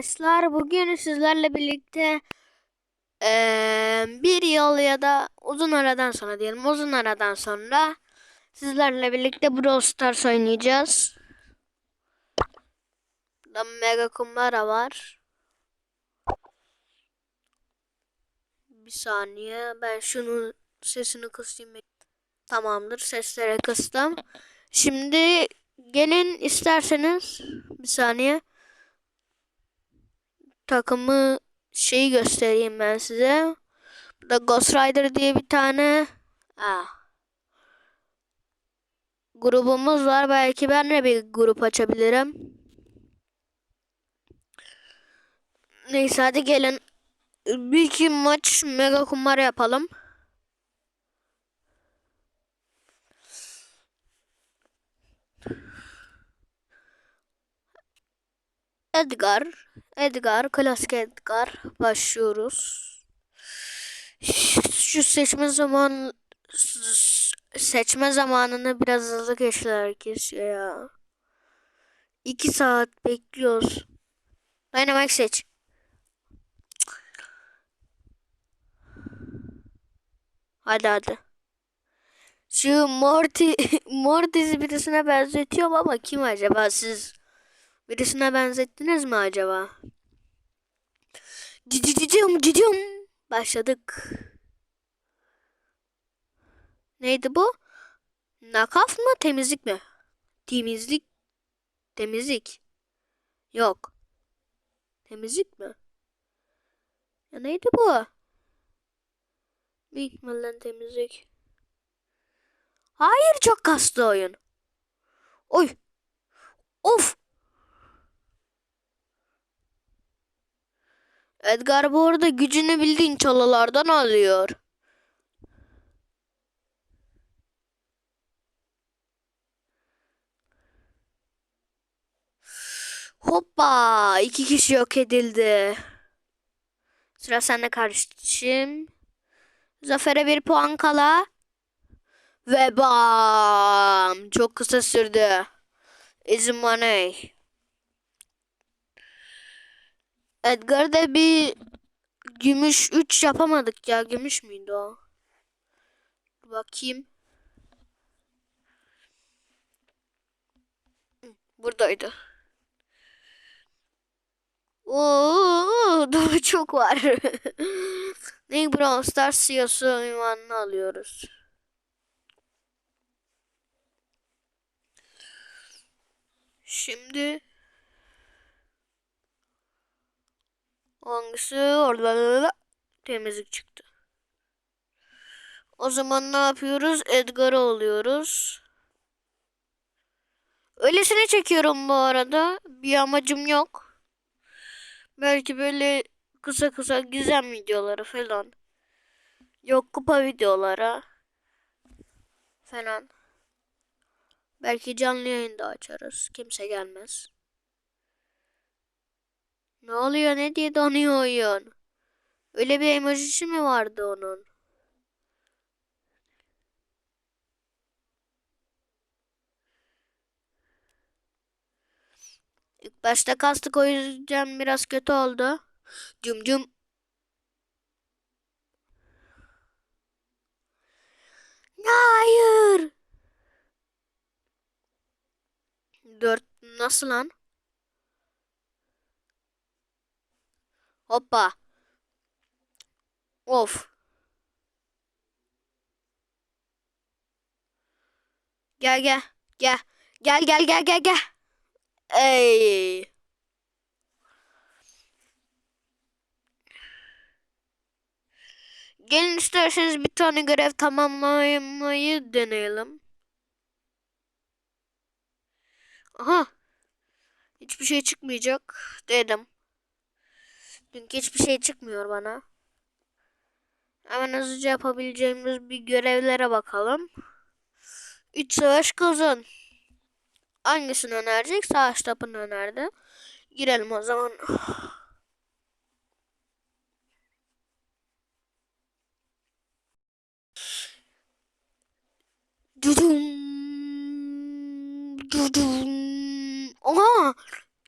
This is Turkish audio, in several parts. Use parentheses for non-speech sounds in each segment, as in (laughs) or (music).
arkadaşlar. Bugün sizlerle birlikte eee, bir yıl ya da uzun aradan sonra diyelim uzun aradan sonra sizlerle birlikte Brawl Stars oynayacağız. Burada Mega Kumbara var. Bir saniye ben şunun sesini kısayım. Tamamdır sesleri kıstım. Şimdi gelin isterseniz bir saniye takımı şeyi göstereyim ben size. Burada Ghost Rider diye bir tane ah, grubumuz var. Belki ben de bir grup açabilirim. Neyse hadi gelin. Bir iki maç mega kumbara yapalım. Edgar, Edgar, klasik Edgar başlıyoruz. Şu seçme zaman seçme zamanını biraz hızlı geçtiler herkes ya. İki saat bekliyoruz. Dynamax seç. Hadi hadi. Şu Morty, (laughs) Morty'si birisine benzetiyorum ama kim acaba siz? Birisine benzettiniz mi acaba? Cicicicim cicim. Başladık. Neydi bu? Nakaf mı temizlik mi? Temizlik. Temizlik. Yok. Temizlik mi? Ya neydi bu? Büyük ihtimalle temizlik. Hayır çok kastı oyun. Oy. Of. Edgar bu arada gücünü bildiğin çalılardan alıyor. Hoppa! iki kişi yok edildi. Sıra sende kardeşim. Zafer'e bir puan kala. Ve bam! Çok kısa sürdü. Izin money. Edgar'da bir gümüş 3 yapamadık ya. Gümüş müydü o? Bakayım. Buradaydı. Oo, (laughs) daha çok var. (laughs) ne Brawl Stars CEO'su ünvanını alıyoruz. Şimdi Hangisi orada temizlik çıktı. O zaman ne yapıyoruz? Edgar'ı oluyoruz. Öylesine çekiyorum bu arada. Bir amacım yok. Belki böyle kısa kısa gizem videoları falan. Yok kupa videoları falan. Belki canlı yayında açarız. Kimse gelmez. Ne oluyor ne diye donuyor oyun? Öyle bir emojisi mi vardı onun? İlk başta kastık o yüzden biraz kötü oldu. Cum cum. Hayır. Dört nasıl lan? Hoppa. Of. Gel gel. Gel. Gel gel gel gel gel. Ey. Gelin isterseniz bir tane görev tamamlamayı deneyelim. Aha. Hiçbir şey çıkmayacak dedim. Çünkü hiçbir şey çıkmıyor bana. Hemen hızlıca yapabileceğimiz bir görevlere bakalım. 3 savaş kazan. Hangisini önerecek? Savaş tapını önerdi. Girelim o zaman. (sighs) Dudum. Dudum. Aha!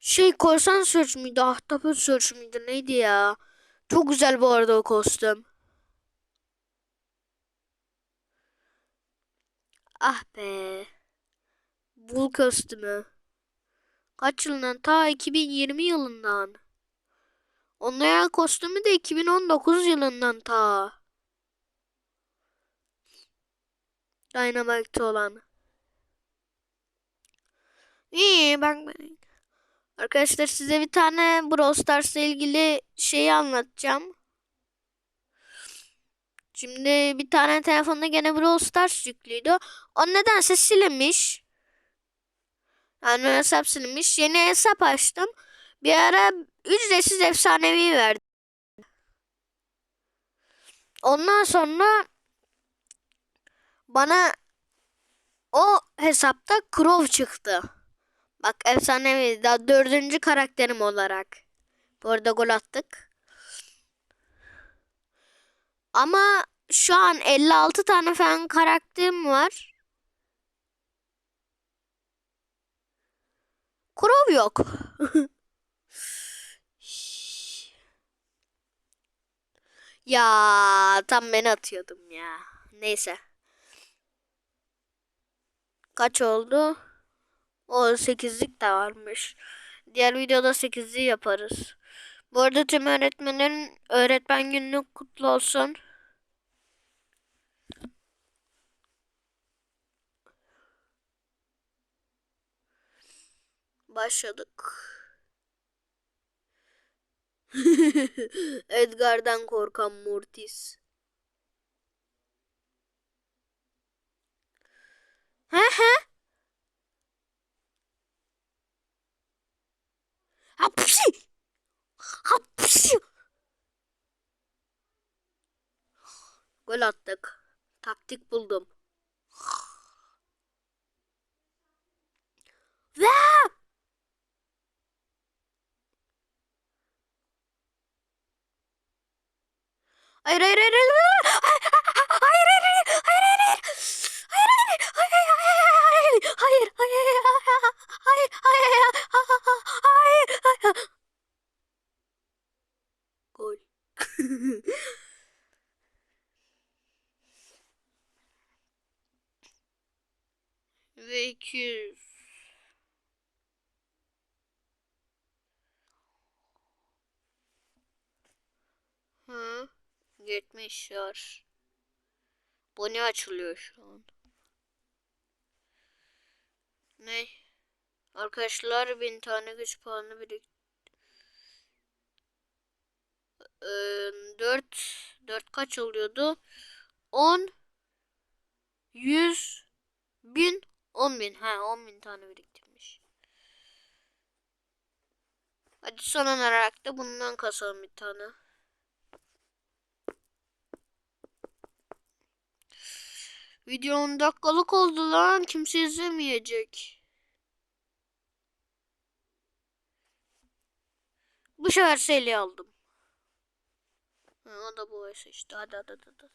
Şey korsan search müydü? Ahtapot search müydü? Neydi ya? Çok güzel bu arada o kostüm. Ah be. Bul kostümü. Kaç yılından? Ta 2020 yılından. Onların kostümü de 2019 yılından ta. Dynamite'te olan. İyi ben Arkadaşlar size bir tane Brawl Stars'la ilgili şeyi anlatacağım. Şimdi bir tane telefonda gene Brawl Stars yüklüydü. O nedense silinmiş. Yani hesap silinmiş. Yeni hesap açtım. Bir ara ücretsiz efsanevi verdi. Ondan sonra bana o hesapta Crow çıktı. Bak efsanevi daha dördüncü karakterim olarak. Bu arada gol attık. Ama şu an 56 tane falan karakterim var. Kurov yok. (laughs) ya tam ben atıyordum ya. Neyse. Kaç oldu? O 8'lik de varmış. Diğer videoda 8'liği yaparız. Bu arada tüm öğretmenlerin öğretmen günü kutlu olsun. Başladık. (laughs) Edgar'dan korkan Mortis. He he. Hapşi. Hapşi. Gol attık. Taktik buldum. Ve Hayır hayır hayır hayır hayır hayır hayır Hı, 70 var. Bu ne açılıyor şu an? Ne? Arkadaşlar bin tane güç puanı birik. Ee, 4 4 kaç oluyordu? 10 100 bin 10 bin. Ha 10 bin tane biriktirmiş. Hadi son olarak da bundan kasalım bir tane. Video 10 dakikalık oldu lan. Kimse izlemeyecek. Bu sefer Seli aldım. O da bu işte. Hadi hadi hadi. hadi.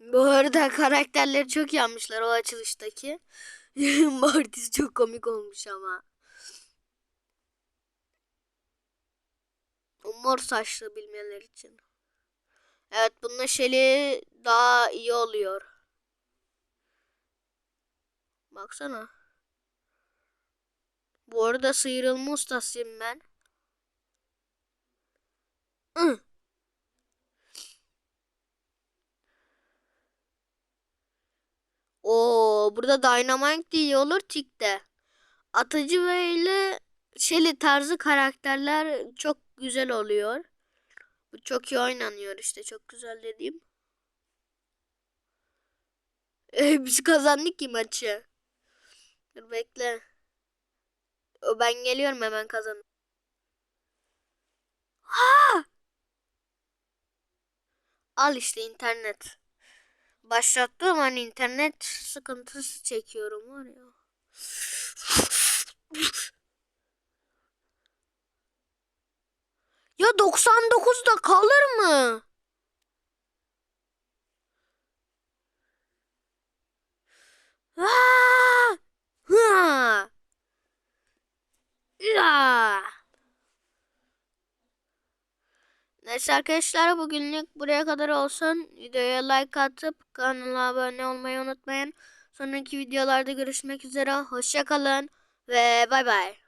Bu arada karakterleri çok yanmışlar o açılıştaki. (laughs) Mortis çok komik olmuş ama. O mor saçlı bilmeler için. Evet bunun Shelly daha iyi oluyor. Baksana. Bu arada sıyrılma ustasıyım ben. Hı. Oo, burada Dynamite iyi olur Tik'te. Atıcı ve ile Shelly tarzı karakterler çok güzel oluyor. Bu çok iyi oynanıyor işte çok güzel dediğim. (laughs) Ee, biz kazandık ki maçı. Dur bekle. O ben geliyorum hemen kazan. Ha! Al işte internet. Başlattığım an internet sıkıntısı çekiyorum var ya. (laughs) Ya 99'da kalır mı? Neyse arkadaşlar bugünlük buraya kadar olsun. Videoya like atıp kanala abone olmayı unutmayın. Sonraki videolarda görüşmek üzere. Hoşça kalın ve bay bay.